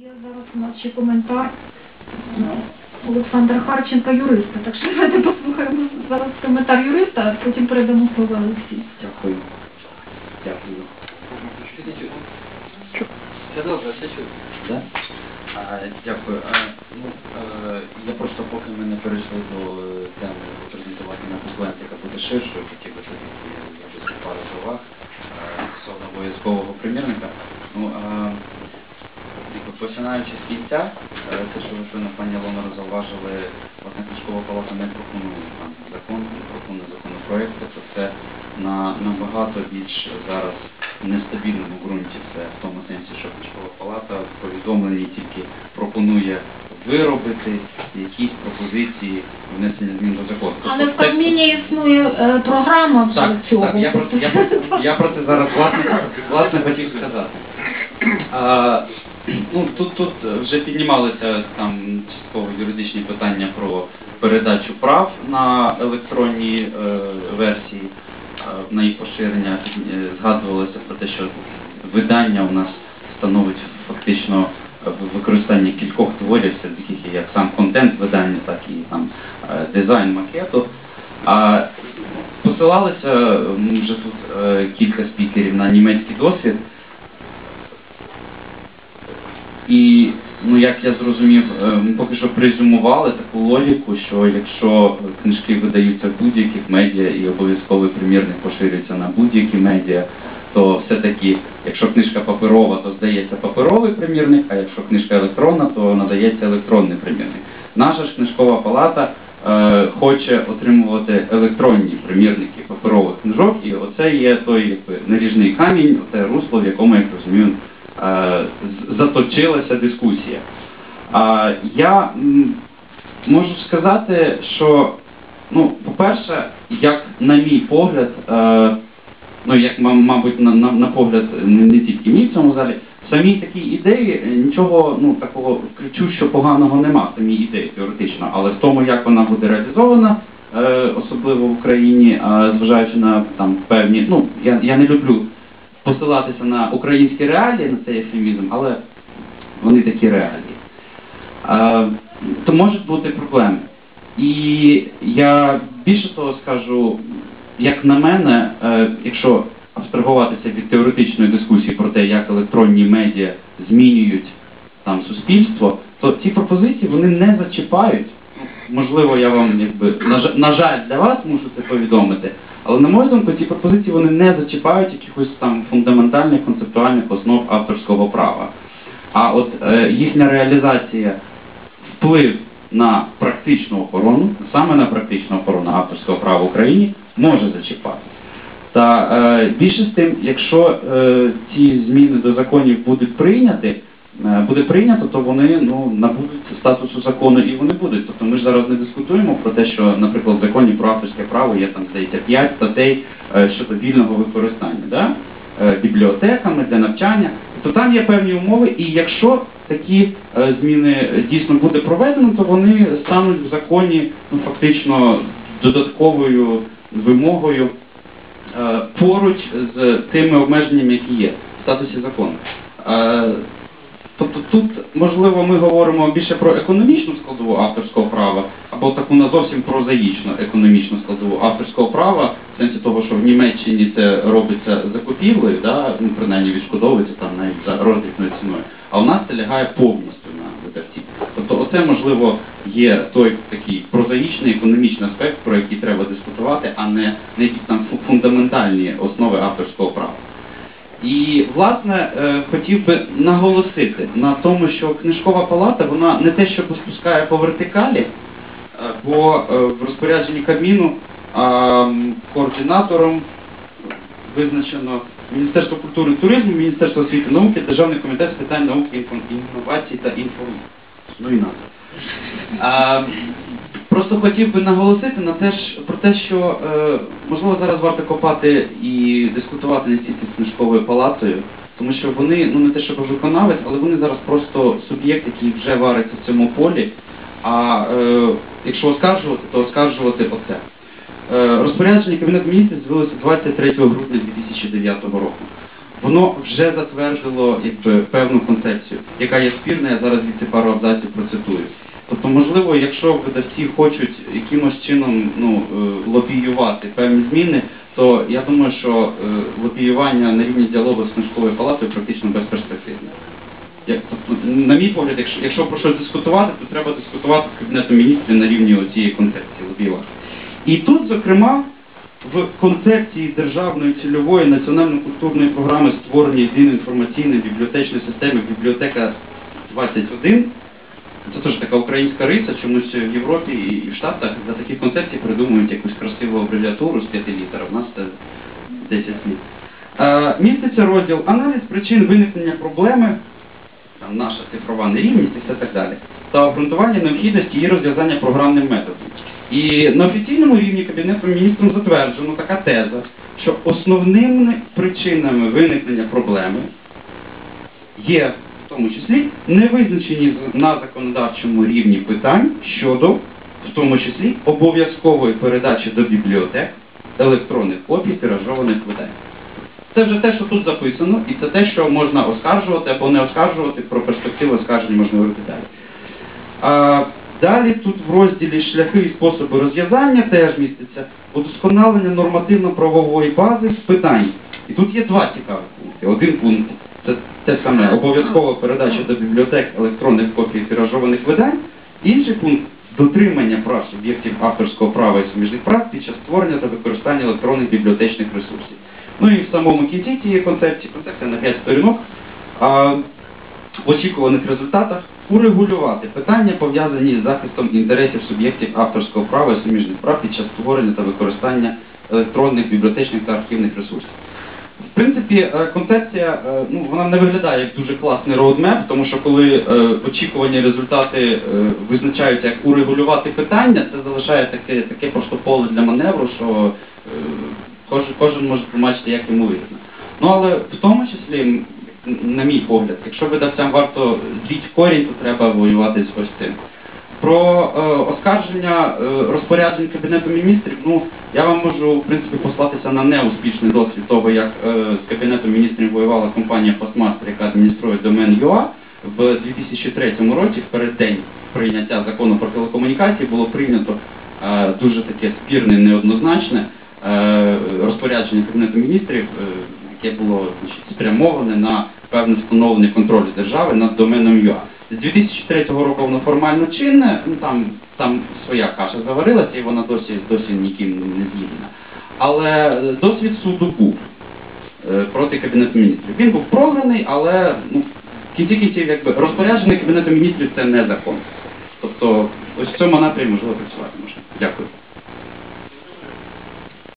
Є зараз у нас ще коментар ну, Олександра Харченка, юриста. Так що давайте послухаємо зараз коментар юриста, а потім передамо слово Олексію. Дякую. Дякую. Все добре, все чути. Да? А, дякую. А, ну, е, я просто поки ми не перейшли до е, теми презентувати на документ, яка буде ширшою, хотів би тоді пару словах е, стосовно обов'язкового примірника. Ну, а, починаючи з кінця, е, те, що ви щойно пані Лонор зауважили, власне, книжкова палата не пропонує там закон, не пропонує законопроект, тобто це на набагато більш зараз нестабільному ґрунті все в тому сенсі, що книжкова палата в повідомленні тільки пропонує виробити якісь пропозиції внесення змін до закону. Але в Тобто Кабміні існує е, програма так, цього. так, я про це, я я про це зараз власне, власне хотів сказати. А, ну, тут, тут вже піднімалися там частково юридичні питання про передачу прав на електронні е, версії, е, на їх поширення. Е, Згадувалося про те, що видання у нас становить фактично е, використання кількох творів, серед яких як сам контент видання, так і там е, дизайн макету. А посилалися вже тут е, кілька спікерів на німецький досвід. І ну як я зрозумів, е, ми поки що презюмували таку логіку, що якщо книжки видаються в будь-яких медіа і обов'язковий примірник поширюється на будь-які медіа, то все-таки, якщо книжка паперова, то здається паперовий примірник, а якщо книжка електронна, то надається електронний примірник. Наша ж книжкова палата е, хоче отримувати електронні примірники паперових книжок, і оце є той якби наріжний камінь, те русло, в якому, як розумію, заточилася дискусія. Я можу сказати, що, ну, по-перше, як на мій погляд, е, ну як ма- мабуть на, на, на погляд не, тільки мій в цьому залі, в самій такій ідеї е, нічого ну такого кричущо поганого нема самій ідеї теоретично, але в тому, як вона буде реалізована, е, особливо в Україні, зважаючи на там певні, ну я, я не люблю посилатися на українські реалії, на цей ефемізм, але вони такі реалії. То можуть бути проблеми. І я більше того скажу, як на мене, е, якщо абстрагуватися від теоретичної дискусії про те, як електронні медіа змінюють там суспільство, то ці пропозиції вони не зачіпають. Можливо, я вам якби на, жаль- для вас мушу це повідомити, але на мою думку, ці пропозиції вони не зачіпають якихось там фундаментальних концептуальних основ авторського права. А от е, їхня реалізація вплив на практичну охорону, саме на практичну охорону авторського права в Україні, може зачіпати. Та е, більше з тим, якщо е, ці зміни до законів будуть прийняті, буде прийнято, то вони ну, набудуть статусу закону і вони будуть. Тобто ми ж зараз не дискутуємо про те, що, наприклад, в законі про авторське право є там, здається, 5 статей е, щодо вільного використання. Да? е, бібліотеками для навчання, то там є певні умови, і якщо такі е, зміни е, дійсно буде проведено, то вони стануть в законі ну, фактично додатковою вимогою е, поруч з тими обмеженнями, які є в статусі закону. Тобто тут, можливо, ми говоримо більше про економічну складову авторського права, або таку на зовсім прозаїчну економічну складову авторського права, в сенсі того, що в Німеччині це робиться закупівлею, да, ну, принаймні відшкодовується там навіть за роздрібною ціною, а у нас це лягає повністю на видавців. Тобто оце, можливо, є той такий прозаїчний економічний аспект, про який треба дискутувати, а не, не якісь там фундаментальні основи авторського права. І власне е, хотів би наголосити на тому, що книжкова палата вона не те, що спускає по вертикалі, е, бо е, в розпорядженні Кабміну координатором визначено Міністерство культури і туризму, Міністерство освіти і науки, Державний комітет з питань науки, інновацій та інформації. Ну і назва. Просто хотів би наголосити на те, ж- про те, що е, можливо зараз варто копати і дискутувати не стільки з книжковою палатою, тому що вони, ну не те, щоб виконавець, але вони зараз просто суб'єкт, який вже вариться в цьому полі. А е, якщо оскаржувати, то оскаржувати оце. Е, розпорядження Кабінету міністрів з'явилося 23 грудня 2009 року. воно вже затвердило якби, певну концепцію, яка є спірна, я зараз від пару абзаців процитую. Тобто, можливо, якщо видавці хочуть якимось чином ну, е, лобіювати певні зміни, то я думаю, що е, лобіювання на рівні діалогу з книжковою палатою практично безперспективне. Тобто, на мій погляд, якщо, якщо про щось дискутувати, то треба дискутувати з Кабінетом міністрів на рівні цієї концепції лобіювати. І тут, зокрема, в концепції державної цільової національно-культурної програми створення єдиної інформаційної бібліотечної системи бібліотека 21. Це теж така українська риса, чомусь в Європі і в Штатах за такі концепції придумують якусь красиву абревіатуру з п'яти літер, а в нас це 10 слів. Міститься розділ аналіз причин виникнення проблеми, там, наша цифрова нерівність і все так далі, та обґрунтування необхідності її розв'язання програмним методом. І на офіційному рівні Кабінетом міністром затверджено така теза, що основними причинами виникнення проблеми є тому числі невизначені з- на законодавчому рівні питань щодо, в тому числі, обов'язкової передачі до бібліотек електронних копій тиражованих видань. Це вже те, що тут записано, і це те, що можна оскаржувати або не оскаржувати, про перспективу оскарження можна говорити далі. А, далі тут в розділі шляхи і способи розв'язання теж міститься удосконалення нормативно-правової бази з питань. І тут є два цікаві пункти. Один пункт це те саме обов'язкова передача до бібліотек електронних копій тиражованих видань. Інший пункт дотримання прав суб'єктів авторського права і суміжних прав під час створення та використання електронних бібліотечних ресурсів. Ну і в самому кінці цієї концепції, концепція на 5 сторінок, а, в очікуваних результатах урегулювати питання, пов'язані з захистом інтересів суб'єктів авторського права і суміжних прав під час створення та використання електронних бібліотечних та архівних ресурсів. В принципі, е, концепція е, ну, вона не виглядає як дуже класний роудмеп, тому що коли е, очікувані результати е, визначаються як урегулювати питання, це залишає таке, таке просто поле для маневру, що е, кожен, кожен може тлумачити, як йому вигідно. Ну але в тому числі, на мій погляд, якщо видавцям варто зліть корінь, то треба воювати з ось цим. Про е, оскарження е, розпоряджень Кабінету міністрів, ну я вам можу в принципі послатися на неуспішний досвід того, як е, з Кабінетом міністрів воювала компанія Postmaster, яка адмініструє домен ЮА. В 2003 році, в переддень прийняття закону про телекомунікації, було прийнято е, дуже таке спірне, неоднозначне е, розпорядження Кабінету міністрів, е, яке було значить, спрямоване на певний встановлений контроль держави над доменом ЮА. З 2003 року воно формально чинне, ну там, там своя каша заварилася і вона досі, досі ніким не з'їдена. Але досвід суду був е, проти Кабінету міністрів. Він був програний, але ну, кінці кінців якби розпорядження Кабінету міністрів це не закон. Тобто ось в цьому напрямі можливо працювати можна. Дякую.